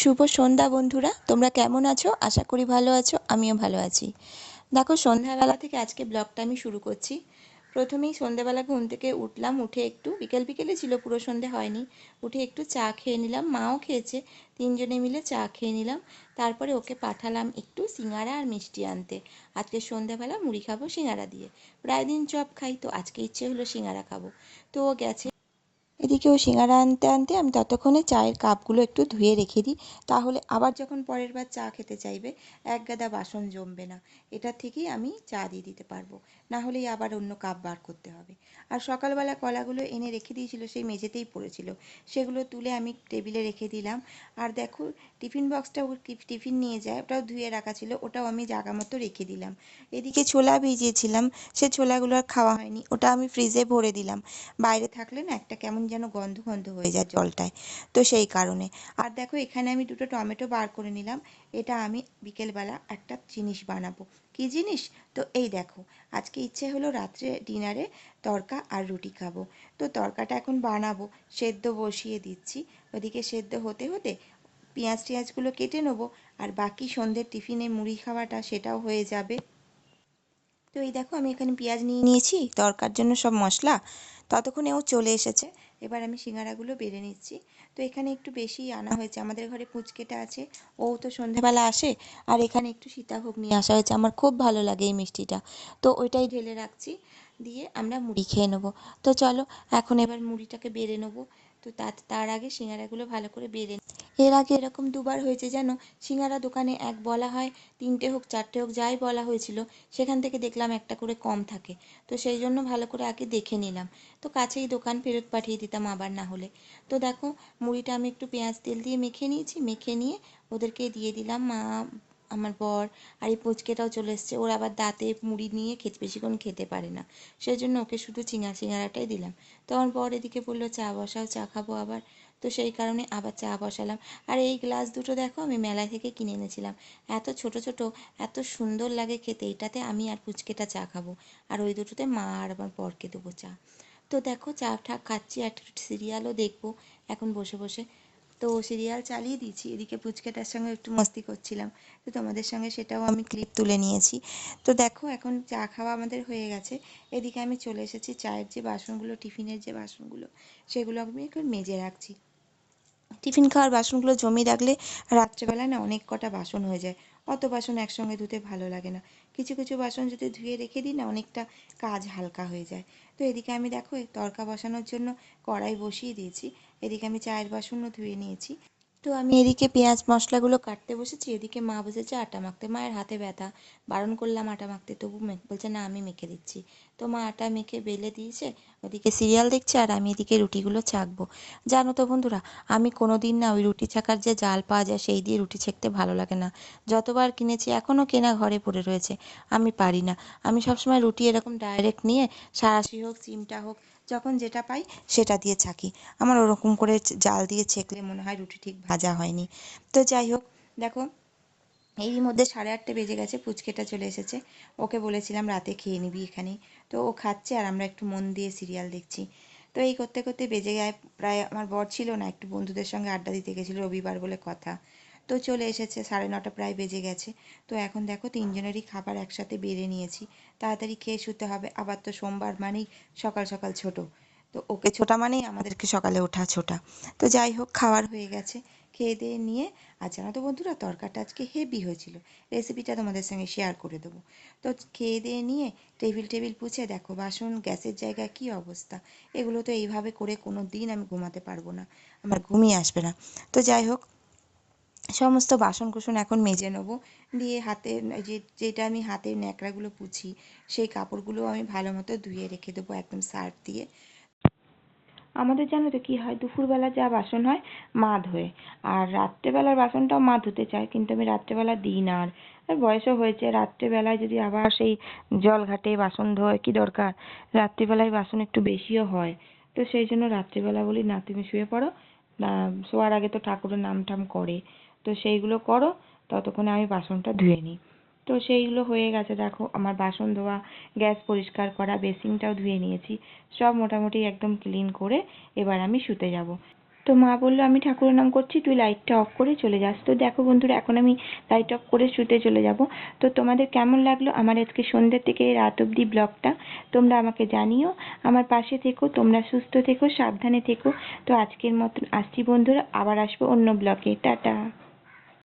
শুভ সন্ধ্যা বন্ধুরা, তোমরা কেমন আছো? আশা করি ভালো আছো, আমিও ভালো আছি। দেখো, সন্ধ্যাবেলা থেকে আজকে ব্লগটা আমি শুরু করছি। প্রথমেই সন্ধ্যাবেলা ঘুম থেকে উঠলাম, উঠে একটু বিকেল বিকেলে ছিল, পুরো সন্ধে হয়নি। উঠে একটু চা খেয়ে নিলাম, মাও খেয়েছে, তিনজনে মিলে চা খেয়ে নিলাম। তারপরে ওকে পাঠালাম একটু সিঙ্গারা আর মিষ্টি আনতে। আজকে সন্ধ্যাবেলা মুড়ি খাব সিঙ্গারা দিয়ে। প্রায় দিন চপ খাই, তো আজকে ইচ্ছে হলো সিঙ্গারা খাব। তো ও গেছে। এদিকে ও সিঙ্গারা আনতে আনতে আমি ততক্ষণে চায়ের কাপগুলো একটু ধুয়ে রেখে দিই, তাহলে আবার যখন পরের বার চা খেতে চাইবে, এক গাদা বাসন জমবে না। এটা থেকেই আমি চা দিয়ে দিতে পারব। না হলেই আবার অন্য কাপ বার করতে হবে। আর সকালবেলা কলাগুলো এনে রেখে দিয়েছিল, সেই মেঝেতেই পড়েছিল। সেগুলো তুলে আমি টেবিলে রেখে দিলাম। আর দেখো, টিফিন বক্সটা ও টিফিন নিয়ে যায়, ওটাও ধুয়ে রাখা ছিল, ওটাও আমি জাগা মতো রেখে দিলাম। এদিকে ছোলা ভিজিয়েছিলাম, সে ছোলাগুলো আর খাওয়া হয়নি, ওটা আমি ফ্রিজে ভরে দিলাম। বাইরে থাকলে না একটা কেমন যেন গন্ধ গন্ধ হয়ে যায় জলটায়। তো সেই কারণে। আর দেখো, এখানে আমি দুটো টমেটো বার করে নিলাম। এটা আমি বিকেলবেলা একটা জিনিস বানাবো। কি জিনিস? তো এই দেখো, আজকে ইচ্ছে হলো রাত্রে ডিনারে তরকা আর রুটি খাব। তো তরকাটা এখন বানাবো, সেদ্ধ বসিয়ে দিচ্ছি। ওদিকে সেদ্ধ হতে হতে পেঁয়াজ টিয়াজগুলো কেটে নেব, আর বাকি সন্ধ্যের টিফিনে মুড়ি খাওয়াটা সেটাও হয়ে যাবে। তো এই দেখো আমি এখানে পেঁয়াজ নিয়ে নিয়েছি দরকার জন্য সব মশলা। ততক্ষণে ও চলে এসেছে। এবার আমি সিঙ্গারাগুলো বেড়ে নিচ্ছি। তো এখানে একটু বেশি আনা হয়েছে। আমাদের ঘরে পুচকেটা আছে, ও তো সন্ধেবেলা আসে, আর এখানে একটু সীতাভোগ নিয়ে আসা হয়েছে। আমার খুব ভালো লাগে এই মিষ্টিটা। তো ওইটাই ঢেলে রাখছি। দিয়ে আমরা মুড়ি খেয়ে নেব। তো চলো, এখন এবার মুড়িটাকে বেড়ে নেব। তো তার আগে সিঙ্গারাগুলো ভালো করে বেড়ে এর আগে এরকম দুবার হয়েছে জানো, সিঙ্গারা দোকানে এক বলা হয়, তিনটে হোক, চারটে হোক, যাই বলা হয়েছিল, সেখান থেকে দেখলাম একটা করে কম থাকে। তো সেই জন্য ভালো করে আগে দেখে নিলাম। তো কাছেই দোকান, ফেরত পাঠিয়ে দিতাম আবার না হলে। তো দেখো, মুড়িটা আমি একটু পেঁয়াজ তেল দিয়ে মেখে নিয়েছি, মেখে নিয়ে ওদেরকে দিয়ে দিলাম, মা আমার বর আর এই পুচকেটাও চলে এসছে। ওর আবার দাঁতে মুড়ি নিয়ে খেতে বেশিক্ষণ খেতে পারে না। সেই জন্য ওকে শুধু চিঙা চিঙারাটাই দিলাম। তো আমার বর এদিকে বলল, চা বসাও, চা খাব আবার। তো সেই কারণে আবার চা বসালাম। আর এই গ্লাস দুটো দেখো, আমি মেলা থেকে কিনে এনেছিলাম। এত ছোট ছোট, এত সুন্দর লাগে খেতে। এটাতে আমি আর পুচকেটা চা খাব। আর ওই দুটোতে মা আর আমার বরকে দেবো চা। তো দেখো, চা টা খাচ্ছি একটু সিরিয়ালও দেখব। এখন বসে বসে তো সিরিয়াল চালিয়ে দিয়েছি। এদিকে পুচকেটার সঙ্গে একটু মস্তি করছিলাম। তো তোমাদের সঙ্গে সেটাও আমি ক্লিপ তুলে নিয়েছি। তো দেখো, এখন চা খাওয়া আমাদের হয়ে গেছে। এদিকে আমি চলে এসেছি চায়ের যে বাসনগুলো, টিফিনের যে বাসনগুলো, সেগুলো আমি এখন মেজে রাখছি। টিফিন খাওয়ার বাসনগুলো জমিয়ে রাখলে রাত্রেবেলা না অনেক কটা বাসন হয়ে যায়। অত বাসন একসঙ্গে ধুতে ভালো লাগে না। কিছু কিছু বাসন যদি ধুয়ে রেখে দিই না, অনেকটা কাজ হালকা হয়ে যায়। তো এদিকে আমি দেখো তরকা বসানোর জন্য কড়াই বসিয়ে দিয়েছি। এদিকে আমি চায়ের বাসনও ধুয়ে নিয়েছি। তো আমি এদিকে পেঁয়াজ মশলাগুলো কাটতে বসেছি, এদিকে মা বসেছে আটা মাখতে। মায়ের হাতে ব্যথা, বারণ করলাম আটা মাখতে, তবু বলছে না, আমি মেখে দিচ্ছি। তো মা আটা মেখে বেলে দিয়েছে, ওদিকে সিরিয়াল দেখছে আর আমি এদিকে রুটিগুলো ছাকবো। জানো তো বন্ধুরা, আমি কোনো দিন না ওই রুটি ছাকার যে জাল পাওয়া যায়, সেই দিয়ে রুটি ছেঁকতে ভালো লাগে না। যতবার কিনেছি এখনও কেনা ঘরে পড়ে রয়েছে। আমি পারি না। আমি সবসময় রুটি এরকম ডাইরেক্ট নিয়ে সাঁড়াশি হোক চিমটা হোক যখন যেটা পাই সেটা দিয়ে ছাকি। আমার ওরকম করে জাল দিয়ে ছেঁকলে মনে হয় রুটি ঠিক ভাজা হয়নি। তো যাই হোক, দেখো এরই মধ্যে সাড়ে আটটা বেজে গেছে, পুচকেটা চলে এসেছে। ওকে বলেছিলাম রাতে খেয়ে নিবি এখানেই। তো ও খাচ্ছে আর আমরা একটু মন দিয়ে সিরিয়াল দেখছি। তো এই করতে করতে বেজে যায়, প্রায় আমার বর ছিল না, একটু বন্ধুদের সঙ্গে আড্ডা দিতে গেছিল রবিবার বলে কথা। তো চলে এসেছে, সাড়ে নটা প্রায় বেজে গেছে। তো এখন দেখো তিনজনেরই খাবার একসাথে বেড়ে নিয়েছি। তাড়াতাড়ি খেয়ে শুতে হবে। আবার তো সোমবার মানেই সকাল সকাল ছোট। তো ওকে ছোটা মানেই আমাদেরকে সকালে ওঠা ছোটা। তো যাই হোক, খাওয়ার হয়ে গেছে। খেয়ে দিয়ে নিয়ে, আর জানো তো বন্ধুরা তরকাটা আজকে হেভি হয়েছিল। রেসিপিটা তোমাদের সঙ্গে শেয়ার করে দেবো। তো খেয়ে দিয়ে নিয়ে টেবিল টেবিল পুছে দেখো, বাসন, গ্যাসের জায়গায় কী অবস্থা? এগুলো তো এইভাবে করে কোনো দিন আমি ঘুমাতে পারব না। আমার ঘুমিয়ে আসবে না। তো যাই হোক সমস্ত বাসন কুসন এখন মেজে নেব। দিয়ে হাতে যে, যেটা আমি হাতের ন্যাকড়াগুলো পুছি, সেই কাপড়গুলো আমি ভালো মতো ধুয়ে রেখে দেবো একদম সার্ফ দিয়ে। আমাদের জানো তো কী হয়? দুপুরবেলা যা বাসন হয় মা ধোয়। আর রাত্রেবেলার বাসনটাও মা ধুতে চায়, কিন্তু আমি রাত্রেবেলা দিই না আর। আর বয়সও হয়েছে, রাত্রেবেলায় যদি আবার সেই জল ঘাটে বাসন ধোয়, কী দরকার? রাত্রিবেলায় বাসন একটু বেশিও হয়। তো সেই জন্য রাত্রিবেলা বলি না তুমি শুয়ে পড়ো। শোয়ার আগে তো ঠাকুরের নাম টাম করে। তো সেইগুলো করো, ততক্ষণে আমি বাসনটা ধুয়ে নিই। তো সেইগুলো হয়ে গেছে, দেখো আমার বাসন ধোয়া, গ্যাস পরিষ্কার করা, বেসিনটাও ধুয়ে নিয়েছি, সব মোটামুটি একদম ক্লিন করে এবার আমি শুতে যাব। তো মা বলল, আমি ঠাকুরের নাম করছি, তুই লাইটটা অফ করে চলে যাস। তো দেখো বন্ধুরা, এখন আমি লাইট অফ করে শুতে চলে যাব। তো তোমাদের কেমন লাগল আমার আজকে সন্ধ্যের থেকে রাত অবধি ব্লগটা? তোমরা আমাকে জানিও। আমার পাশে থেকো, তোমরা সুস্থ থেকো, সাবধানে থেকো। তো আজকের মতন আসছি বন্ধুরা, আবার আসব অন্য ব্লগে। টাটা।